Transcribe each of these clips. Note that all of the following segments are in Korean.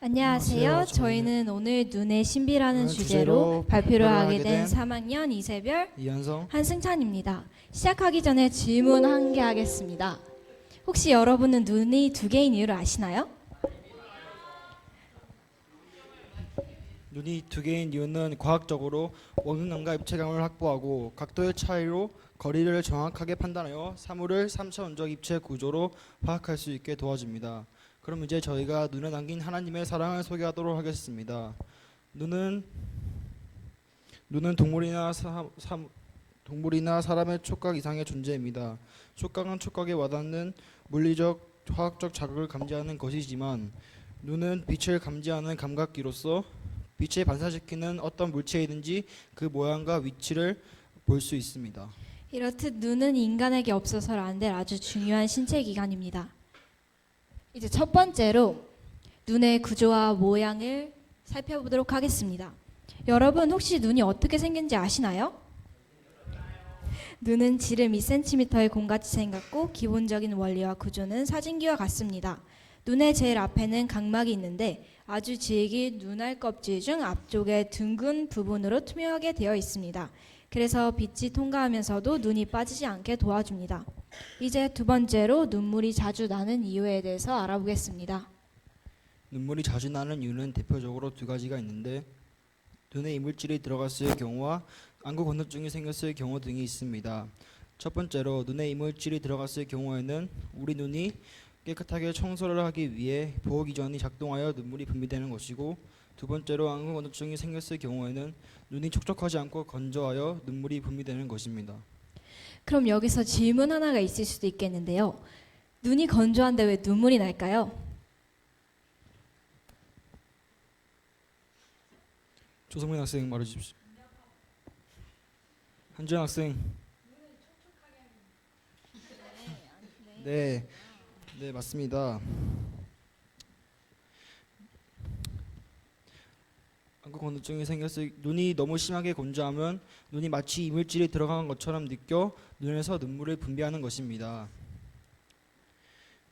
안녕하세요. 저희는 오늘 눈의 신비라는 라는 주제로 발표를 하게 된된 3학년 이세별 이현성 한승찬입니다. 시작하기 전에 질문 한 개 하겠습니다. 혹시 여러분은 눈이 두 개인 이유를 아시나요? 눈이 두 개인 이유는 과학적으로 원근감과 입체감을 확보하고 각도의 차이로 거리를 정확하게 판단하여 사물을 3차원적 입체 구조로 파악할 수 있게 도와줍니다. 그럼 이제 저희가 눈에 담긴 하나님의 사랑을 소개하도록 하겠습니다. 눈은 눈은 동물이나 사, 사, 동물이나 사람의 촉각 이상의 존재입니다. 촉각은 촉각에 와닿는 물리적, 화학적 자극을 감지하는 것이지만 눈은 빛을 감지하는 감각기로서 빛에 반사시키는 어떤 물체이든지 그 모양과 위치를 볼 수 있습니다. 이렇듯 눈은 인간에게 없어서는 안 될 아주 중요한 신체 기관입니다. 이제 첫 번째로 눈의 구조와 모양을 살펴보도록 하겠습니다. 여러분 혹시 눈이 어떻게 생긴지 아시나요? 눈은 지름 2cm의 공같이 생겼고 기본적인 원리와 구조는 사진기와 같습니다. 눈의 제일 앞에는 각막이 있는데 아주 질긴 눈알 껍질 중 앞쪽에 둥근 부분으로 투명하게 되어 있습니다. 그래서 빛이 통과하면서도 눈이 빠지지 않게 도와줍니다. 이제 두 번째로 눈물이 자주 나는 이유에 대해서 알아보겠습니다. 눈물이 자주 나는 이유는 대표적으로 두 가지가 있는데 눈에 이물질이 들어갔을 경우와 안구 건조증이 생겼을 경우 등이 있습니다. 첫 번째로 눈에 이물질이 들어갔을 경우에는 우리 눈이 깨끗하게 청소를 하기 위해 보호 기전이 작동하여 눈물이 분비되는 것이고 두 번째로 안구 건조증이 생겼을 경우에는 눈이 촉촉하지 않고 건조하여 눈물이 분비되는 것입니다. 그럼 여기서 질문 하나가 있을 수도 있겠는데요. 눈이 건조한데 왜 눈물이 날까요? 조성민 학생 말해 주십시오. 한주현 학생. 네, 네 맞습니다. 안구 건조증이 생겼을 눈이 너무 심하게 건조하면 눈이 마치 이물질이 들어간 것처럼 느껴 눈에서 눈물을 분비하는 것입니다.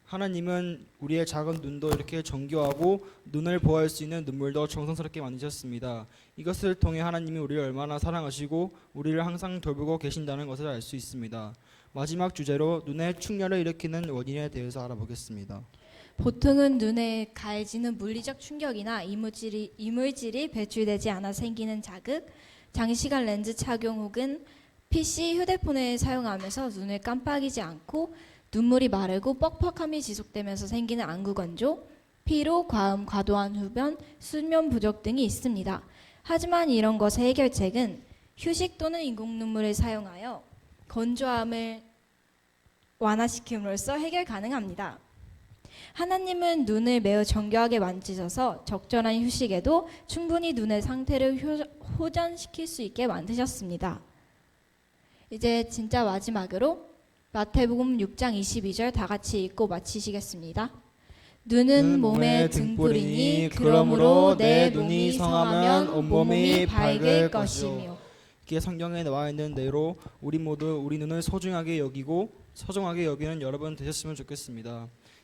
하나님은 우리의 작은 눈도 이렇게 정교하고 눈을 보호할 수 있는 눈물도 정성스럽게 만드셨습니다. 이것을 통해 하나님이 우리를 얼마나 사랑하시고 우리를 항상 돌보고 계신다는 것을 알 수 있습니다. 마지막 주제로 눈에 충혈을 일으키는 원인에 대해서 알아보겠습니다. 보통은 눈에 가해지는 물리적 충격이나 이물질이, 이물질이 배출되지 않아 생기는 자극, 장시간 렌즈 착용 혹은 PC, 휴대폰을 사용하면서 눈을 깜빡이지 않고 눈물이 마르고 뻑뻑함이 지속되면서 생기는 안구 건조, 피로, 과음, 과도한 흡연, 수면 부족 등이 있습니다. 하지만 이런 것의 해결책은 휴식 또는 인공 눈물을 사용하여 건조함을 완화시킴으로써 해결 가능합니다. 하나님은 눈을 매우 정교하게 만지셔서 적절한 휴식에도 충분히 눈의 상태를 효- 호전시킬 수 있게 만드셨습니다. 이제 진짜 마지막으로 마태복음 6장 22절 다 같이 읽고 마치시겠습니다. 눈은 몸의 등불이니 그러므로 내 눈이 성하면 온몸이 밝을 것이며 이게 성경에 나와 있는 대로 우리 모두 우리 눈을 소중하게 여기고 소중하게 여기는 여러분 되셨으면 좋겠습니다.